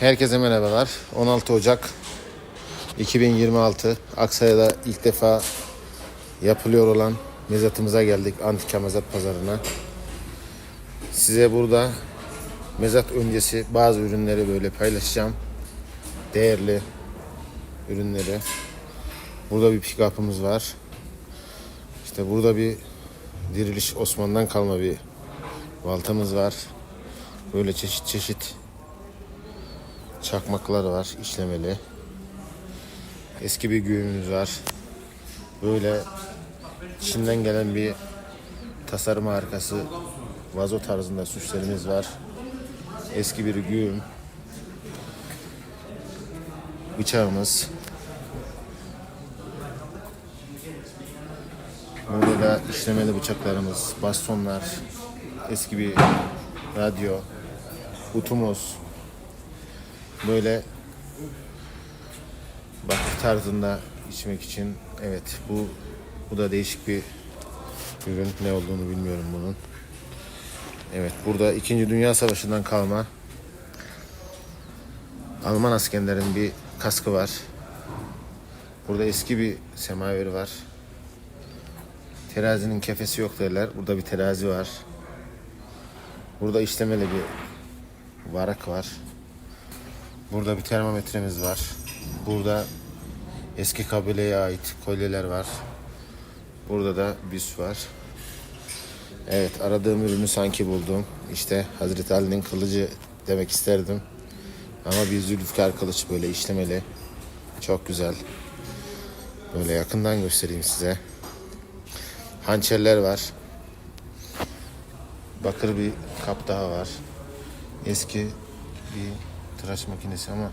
Herkese merhabalar. 16 Ocak 2026 Aksaray'da ilk defa yapılıyor olan mezatımıza geldik. Antika Mezat Pazarı'na. Size burada mezat öncesi bazı ürünleri böyle paylaşacağım. Değerli ürünleri. Burada bir pick-up'ımız var. İşte burada bir diriliş Osman'dan kalma bir baltamız var. Böyle çeşit çeşit çakmaklar var işlemeli. Eski bir güğümüz var. Böyle Çin'den gelen bir tasarım harikası vazo tarzında süslerimiz var. Eski bir güğüm. Bıçağımız. Burada da işlemeli bıçaklarımız, bastonlar, eski bir radyo, utumuz, böyle bakır tarzında içmek için evet bu bu da değişik bir ürün ne olduğunu bilmiyorum bunun. Evet burada 2. Dünya Savaşı'ndan kalma Alman askerlerin bir kaskı var. Burada eski bir semaver var. Terazinin kefesi yok derler. Burada bir terazi var. Burada işlemeli bir varak var. Burada bir termometremiz var. Burada eski kabileye ait kolyeler var. Burada da büs var. Evet aradığım ürünü sanki buldum. İşte Hazreti Ali'nin kılıcı demek isterdim. Ama bir zülfikar kılıç böyle işlemeli. Çok güzel. Böyle yakından göstereyim size. Hançerler var. Bakır bir kap daha var. Eski bir tıraş makinesi ama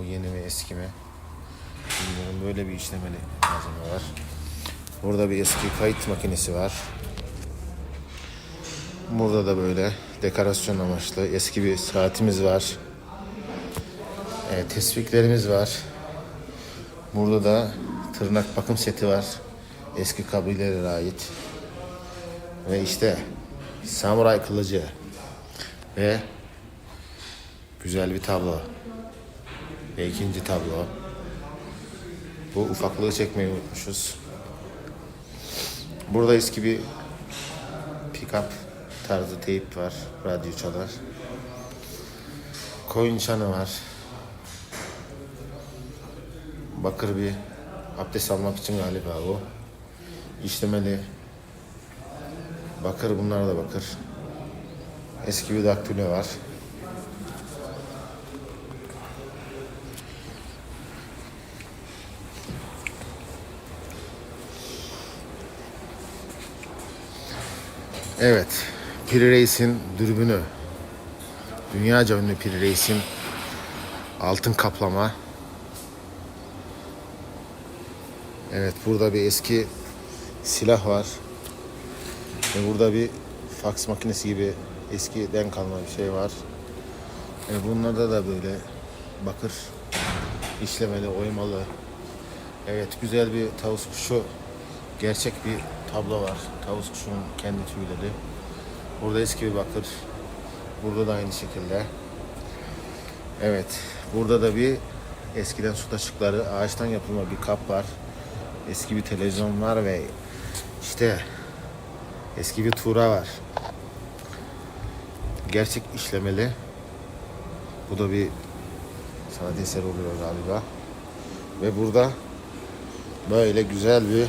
o yeni mi eski mi bilmiyorum. Böyle bir işlemeli malzeme var. Burada bir eski kayıt makinesi var. Burada da böyle dekorasyon amaçlı eski bir saatimiz var. Evet, tespihlerimiz var. Burada da tırnak bakım seti var. Eski kabilelere ait. Ve işte samuray kılıcı ve güzel bir tablo. Ve ikinci tablo. Bu ufaklığı çekmeyi unutmuşuz. Burada eski bir pick-up tarzı teyp var. Radyo çalar. Koyun çanı var. Bakır bir abdest almak için galiba bu. İşlemeli. Bakır bunlar da bakır. Eski bir daktilo var. Evet. Piri Reis'in dürbünü. Dünyaca ünlü Piri Reis'in altın kaplama. Evet burada bir eski silah var. Ve burada bir faks makinesi gibi eskiden kalma bir şey var. E bunlarda da böyle bakır işlemeli, oymalı. Evet güzel bir tavus kuşu. Gerçek bir tablo var. Tavus kuşunun kendi tüyleri. Burada eski bir bakır. Burada da aynı şekilde. Evet. Burada da bir eskiden su taşıkları ağaçtan yapılma bir kap var. Eski bir televizyon var ve işte eski bir tura var. Gerçek işlemeli. Bu da bir sanat eseri oluyor galiba. Ve burada böyle güzel bir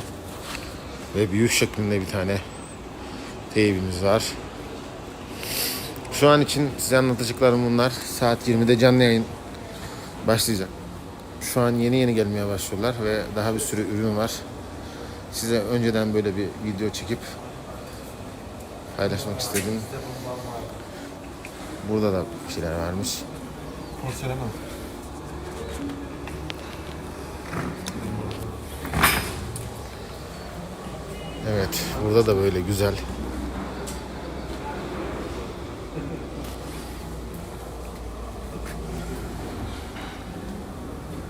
ve büyük şeklinde bir tane teybimiz var. Şu an için size anlatacaklarım bunlar. Saat 20'de canlı yayın başlayacak. Şu an yeni yeni gelmeye başlıyorlar ve daha bir sürü ürün var. Size önceden böyle bir video çekip paylaşmak istedim. Burada da bir şeyler varmış. Porselen Evet, burada da böyle güzel.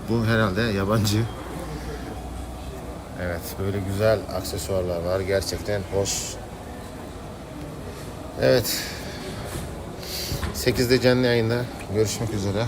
Bu herhalde yabancı. Evet, böyle güzel aksesuarlar var. Gerçekten hoş. Evet. 8'de canlı yayında görüşmek üzere.